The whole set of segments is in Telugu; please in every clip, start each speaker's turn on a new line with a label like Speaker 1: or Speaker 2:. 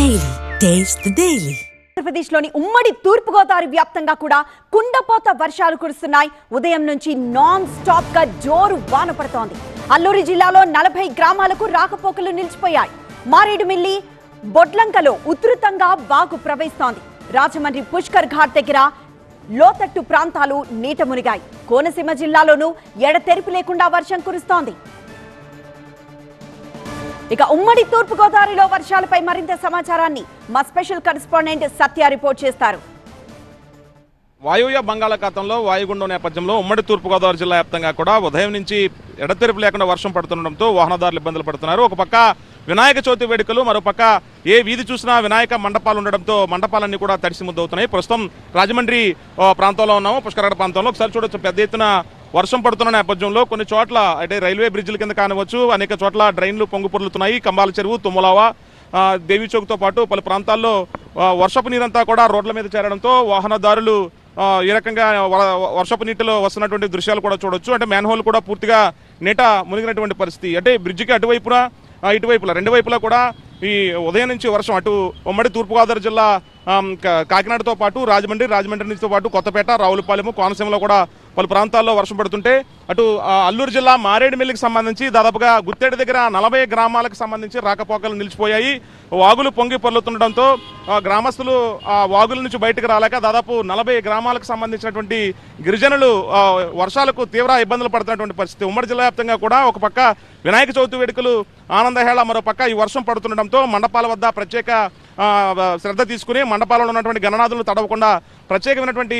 Speaker 1: డైలీ టేస్ట్ డైలీ
Speaker 2: ఆంధ్రప్రదేశ్లోని ఉమ్మడి తూర్పుగోదావరి వ్యాప్తంగా కూడా కుండపోత వర్షాలు కురుస్తున్నాయి. ఉదయం నుంచి నాన్ స్టాప్గా జోరు వాన పడుతోంది. అల్లూరి జిల్లాలో నలభై గ్రామాలకు రాకపోకలు నిలిచిపోయాయి. మారేడుమిల్లి బొడ్లంకలో ఉధృతంగా వాగు ప్రవహిస్తోంది. రాజమండ్రి పుష్కర్ ఘాట్ దగ్గర లోతట్టు ప్రాంతాలు నీట మునిగాయి. కోనసీమ జిల్లాలోనూ ఎడతెరిపి లేకుండా వర్షం కురుస్తోంది. ఇక ఉమ్మడి తూర్పుగోదావరిలో వర్షాలపై మరింత సమాచారాన్ని మా స్పెషల్ కరెస్పాండెంట్ సత్య రిపోర్ట్ చేస్తారు.
Speaker 3: వాయువ్య బంగాళాఖాతంలో వాయుగుండం నేపథ్యంలో ఉమ్మడి తూర్పుగోదావరి జిల్లా వ్యాప్తంగా కూడా ఉదయం నుంచి ఎడతెరిపి లేకుండా వర్షం పడుతుండటంతో వాహనదారులు ఇబ్బందులు పడుతున్నారు. ఒక పక్క వినాయక చవితి వేడుకలు మరోపక్క ఏ వీధి చూసినా వినాయక మండపాలు ఉండడంతో మండపాలన్నీ కూడా తడిసి ముద్దవుతున్నాయి ప్రస్తుతం రాజమండ్రి ప్రాంతంలో ఉన్నాము. పుష్కరగడ ప్రాంతంలో ఒకసారి చూడొచ్చు. పెద్ద ఎత్తున వర్షం పడుతున్న నేపథ్యంలో కొన్ని చోట్ల అంటే రైల్వే బ్రిడ్జిల కింద కానివచ్చు అనేక చోట్ల డ్రైన్లు పొంగు పొర్లుతున్నాయి కంబాల చెరువు తుమ్మలావ దేవిచౌక్తో పాటు పలు ప్రాంతాల్లో వర్షపు నీరంతా కూడా రోడ్ల మీద చేరడంతో వాహనదారులు ఈ రకంగా వ- వర్షపు నీటిలో వస్తున్నటువంటి దృశ్యాలు కూడా చూడొచ్చు. అంటే మ్యాన్హోల్ కూడా పూర్తిగా నీట మునిగినటువంటి పరిస్థితి. అంటే బ్రిడ్జికి అటువైపున ఇటువైపులా రెండు వైపులా కూడా ఈ ఉదయం నుంచి వర్షం అటు ఉమ్మడి తూర్పుగోదావరి జిల్లా కాకినాడతో పాటు రాజమండ్రి రాజమండ్రి నుంచితో పాటు కొత్తపేట రావులపాలెము కోనసీమలో కూడా పలు ప్రాంతాల్లో వర్షం పడుతుంటే అటు ఆ, అల్లూరు జిల్లా మారేడుమిల్లికి సంబంధించి దాదాపుగా గుత్తేడు దగ్గర నలభై గ్రామాలకు సంబంధించి రాకపోకలు నిలిచిపోయాయి. వాగులు పొంగి పొర్లుతుండడంతో గ్రామస్తులు ఆ వాగుల నుంచి బయటకు రాలేక దాదాపు నలభై గ్రామాలకు సంబంధించినటువంటి గిరిజనులు వర్షాలకు తీవ్ర ఇబ్బందులు పడుతున్నటువంటి పరిస్థితి. ఉమ్మడి జిల్లా వ్యాప్తంగా కూడా ఒక పక్క వినాయక చవితి వేడుకలు ఆనందహేళ మరో పక్క ఈ వర్షం పడుతుండడంతో మండపాల వద్ద ప్రత్యేక శ్రద్ధ తీసుకుని మండపాలలో ఉన్నటువంటి గణనాథులు తడవకుండా ప్రత్యేకమైనటువంటి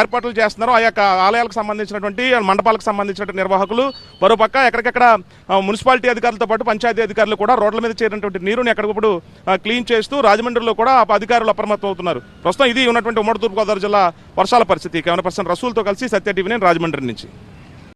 Speaker 3: ఏర్పాట్లు చేస్తున్నారు. ఆ యొక్క ఆలయాలకు సంబంధించినటువంటి మండపాలకు సంబంధించినటువంటి నిర్వాహకులు మరోపక్క ఎక్కడికెక్కడ మున్సిపాలిటీ అధికారులతో పాటు పంచాయతీ అధికారులు కూడా రోడ్ల మీద చేరినటువంటి నీరుని ఎక్కడికప్పుడు క్లీన్ చేస్తూ రాజమండ్రిలో కూడా అధికారులు అప్రమత్తం అవుతున్నారు. ప్రస్తుతం ఇది ఉన్నటువంటి ఉమ్మడి తూర్పుగోదావరి జిల్లా వర్షాల పరిస్థితి. కెమెరా పర్సన్ రసూల్తో కలిసి సత్య టీవీ నేను రాజమండ్రి నుంచి.